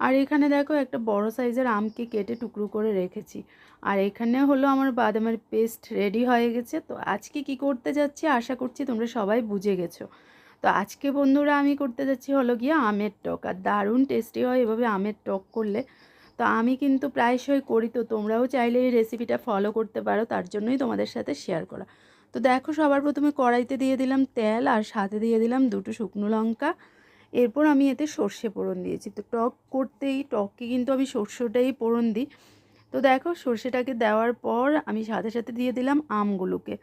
আর এখানে দেখো একটা বড় সাইজের আমকে কেটে টুকরো করে রেখেছি। আর এখানে হলো আমার বাদামের পেস্ট রেডি হয়ে গেছে। তো আজকে কি করতে যাচ্ছি আশা করছি তোমরা সবাই বুঝে গেছো। তো আজকে বন্ধুরা আমি করতে যাচ্ছি হলো গিয়ে আমের টক। আর দারুণ টেস্টি হয় এভাবে আমের টক করলে। তো আমি কিন্তু প্রায়শই করি। তো তোমরাও চাইলে এই রেসিপিটা ফলো করতে পারো। তার জন্যই তোমাদের সাথে শেয়ার করা। তো দেখো সবার প্রথমে কড়াইতে দিয়ে দিলাম তেল আর সাথে দিয়ে দিলাম দুটো শুকনো লঙ্কা। এরপর আমি এতে সর্ষে পোড়ন দিয়েছি। তো টক করতেই টককে কিন্তু আমি সর্ষেটাই পোড়ন দিই। তো দেখো, সর্ষেটাকে দেওয়ার পর আমি সাথে সাথে দিয়ে দিলাম আমগুলোকে।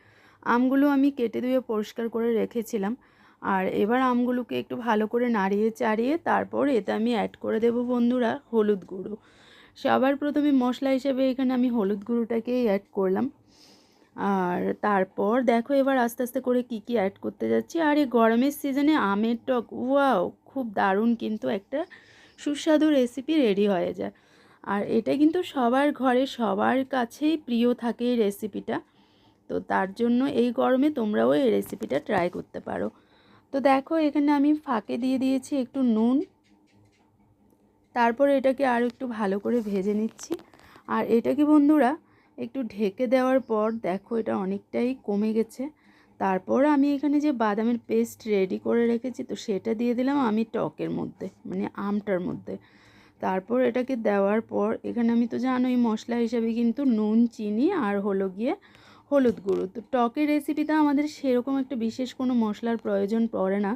আমগুলো আমি কেটে ধুয়ে পরিষ্কার করে রেখেছিলাম। আর এবার আমগুলোকে একটু ভালো করে নাড়িয়ে চাড়িয়ে তারপর এতে আমি অ্যাড করে দেব বন্ধুরা হলুদ গুঁড়ো। সবার প্রথমে মশলা হিসেবে এখানে আমি হলুদ গুঁড়োটাকেই অ্যাড করলাম। আর তারপর দেখো এবার আস্তে আস্তে করে কি কি অ্যাড করতে যাচ্ছি। আর এই গরমের সিজনে আমের টক ওয়াও খুব দারুণ কিন্তু একটা সুস্বাদু রেসিপি রেডি হয়ে যায়। আর এটা কিন্তু সবার ঘরে সবার কাছেই প্রিয় থাকে এই রেসিপিটা তো তার জন্য এই গরমে তোমরাও এই রেসিপিটা ট্রাই করতে পারো। তো দেখো এখানে আমি ফাঁকে দিয়ে দিয়েছি একটু নুন। তারপর এটাকে আরও একটু ভালো করে ভেজে নিচ্ছি। আর এটাকে বন্ধুরা একটু ঢেকে দেওয়ার পর দেখো এটা অনেকটাই কমে গেছে। তারপর আমি এখানে যে বাদামের পেস্ট রেডি করে রেখেছি, তো সেটা দিয়ে দিলাম আমি টকের মধ্যে মানে আমটার মধ্যে। তারপর এটাকে দেওয়ার পর, এখানে আমি তো জানোই মশলা হিসাবে কিন্তু নুন, চিনি আর হলো গিয়ে হলুদ গুঁড়ো। তো টকের রেসিপিতে আমাদের সেরকম একটা বিশেষ কোনো মশলার প্রয়োজন পড়ে না।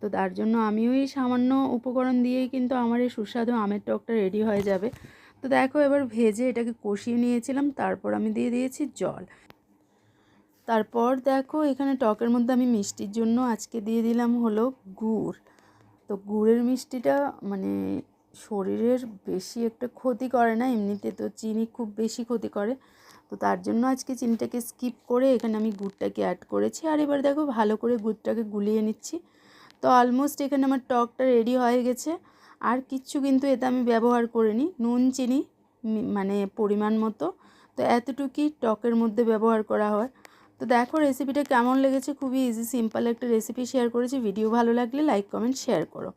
তো তার জন্য আমি ওই সামান্য উপকরণ দিয়েই কিন্তু আমার এই সুস্বাদু আমের টকটা রেডি হয়ে যাবে। তো দেখো এবার ভেজে এটাকে কষিয়ে নিয়েছিলাম, তারপর আমি দিয়ে দিয়েছি জল। তারপর দেখো এখানে টকের মধ্যে আমি মিষ্টির জন্য আজকে দিয়ে দিলাম হলো গুড়। তো গুড়ের মিষ্টিটা মানে শরীরের বেশি একটা ক্ষতি করে না, এমনিতে তো চিনি খুব বেশি ক্ষতি করে। তো তার জন্য আজকে চিনিটাকে স্কিপ করে এখানে আমি গুড়টাকে অ্যাড করেছি। আর এবার দেখো ভালো করে গুড়টাকে গুলিয়ে নিচ্ছি। তো অলমোস্ট এখানে আমার টকটা রেডি হয়ে গেছে। আর কিচ্ছু কিন্তু এতে আমি ব্যবহার করিনি, নুন, চিনি মানে পরিমাণ মতো। তো এতটুকুই টকের মধ্যে ব্যবহার করা হয়। তো দেখো রেসিপিটা কেমন লেগেছে? খুবই ইজি সিম্পল একটা রেসিপি শেয়ার করেছি। ভিডিও ভালো লাগলে লাইক কমেন্ট শেয়ার করো।